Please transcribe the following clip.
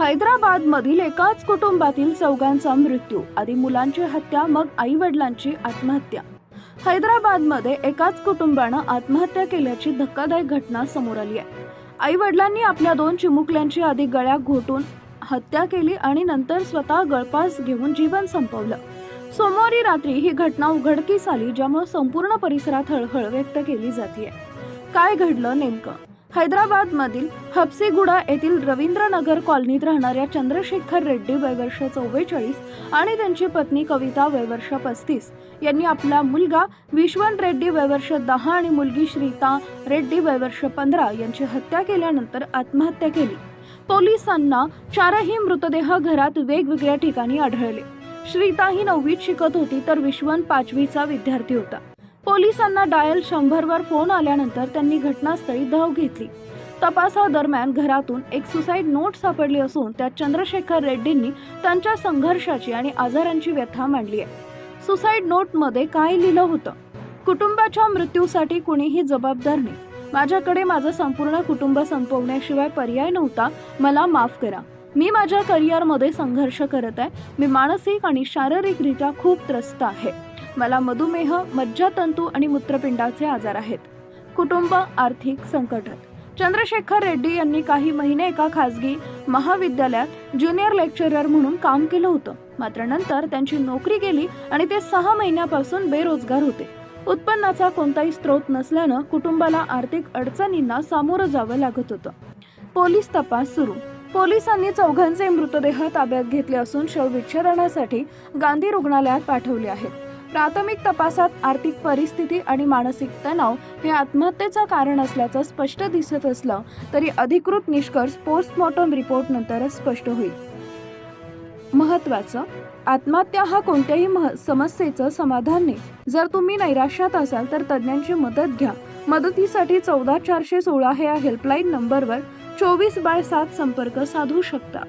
हैदराबादमधील एकाच कुटुंबातील चौघांचा मृत्यू आधी मुलांची हत्या मग आई वडिलांची आत्महत्या. हैदराबादमध्ये एकाच कुटुंबानं आत्महत्या केल्याची धक्कादायक घटना समोर आली आहे. आई वडिलांनी आपल्या दोन चिमुकल्यांची आधी गळ्या घोटून हत्या केली आणि नंतर स्वतः गळपास घेऊन जीवन संपवलं. सोमवारी रात्री ही घटना उघडकीस आली ज्यामुळे संपूर्ण परिसरात हळहळ व्यक्त केली जाते काय घडलं नेमकं? हैदराबादमधील हप्सीगुडा येथील रवींद्रनगर कॉलनीत राहणाऱ्या चंद्रशेखर रेड्डी वयवर्ष चव्वेचाळीस आणि त्यांची पत्नी कविता वयवर्ष पस्तीस यांनी आपला मुलगा विश्वन रेड्डी वयवर्ष दहा आणि मुलगी श्रीता रेड्डी वयवर्ष पंधरा यांची हत्या केल्यानंतर आत्महत्या केली. पोलिसांना चारही मृतदेह घरात वेगवेगळ्या ठिकाणी आढळले. श्रीता ही नववीत शिकत होती तर विश्वन पाचवीचा विद्यार्थी होता. पोलिसांना डायल शंभरवर फोन आल्यानंतर त्यांनी घटनास्थळी धाव घेतली. तपासादरम्यान घरातून एक सुसाईड नोट सापडली असून त्यात चंद्रशेखर रेड्डींनी त्यांच्या संघर्षाची आणि आजारांची व्यथा मांडली आहे. सुसाईड नोटमध्ये काय लिहिलं होतं? कुटुंबाच्या मृत्यूसाठी कुणीही जबाबदार नाही. माझ्याकडे माझं संपूर्ण कुटुंब संपवण्याशिवाय पर्याय नव्हता. मला माफ करा. मी माझ्या करिअरमध्ये संघर्ष करत आहे. मी मानसिक आणि शारीरिकरित्या खूप त्रस्त आहे. मला मधुमेह मज्जातंतू आणि मूत्रपिंडाचे आजार आहेत. कुटुंब आर्थिक संकटात चंद्रशेखर रेड्डी यांनी काही महिने एका खासगी महाविद्यालयात ज्युनियर लेक्चरर म्हणून काम केलं होतं. मात्र नंतर त्यांची नोकरी गेली आणि ते सहा महिन्यापासून बेरोजगार होते. उत्पन्नाचा कोणताही स्रोत नसल्यानं कुटुंबाला आर्थिक अडचणींना सामोरं जावं लागत होतं. पोलीस तपास सुरू. पोलिसांनी चौघांचे मृतदेह ताब्यात घेतले असून शवविच्छेदनासाठी गांधी रुग्णालयात पाठवले आहेत. प्राथमिक तपासात आर्थिक परिस्थिती आणि मानसिक तणाव हे आत्महत्येचं कारण असल्याचं स्पष्ट दिसत असलं तरी अधिकृत निष्कर्ष पोस्टमॉर्टम रिपोर्ट नंतरच स्पष्ट होईल. महत्वाचं आत्महत्या हा कोणत्याही मह- समस्येचं समाधान नाही. जर तुम्ही नैराश्यात असाल तर तज्ज्ञांची मदत घ्या. मदतीसाठी चौदा चारशे सोळा हे हेल्पलाईन नंबरवर चोवीस बाय सात संपर्क साधू शकता.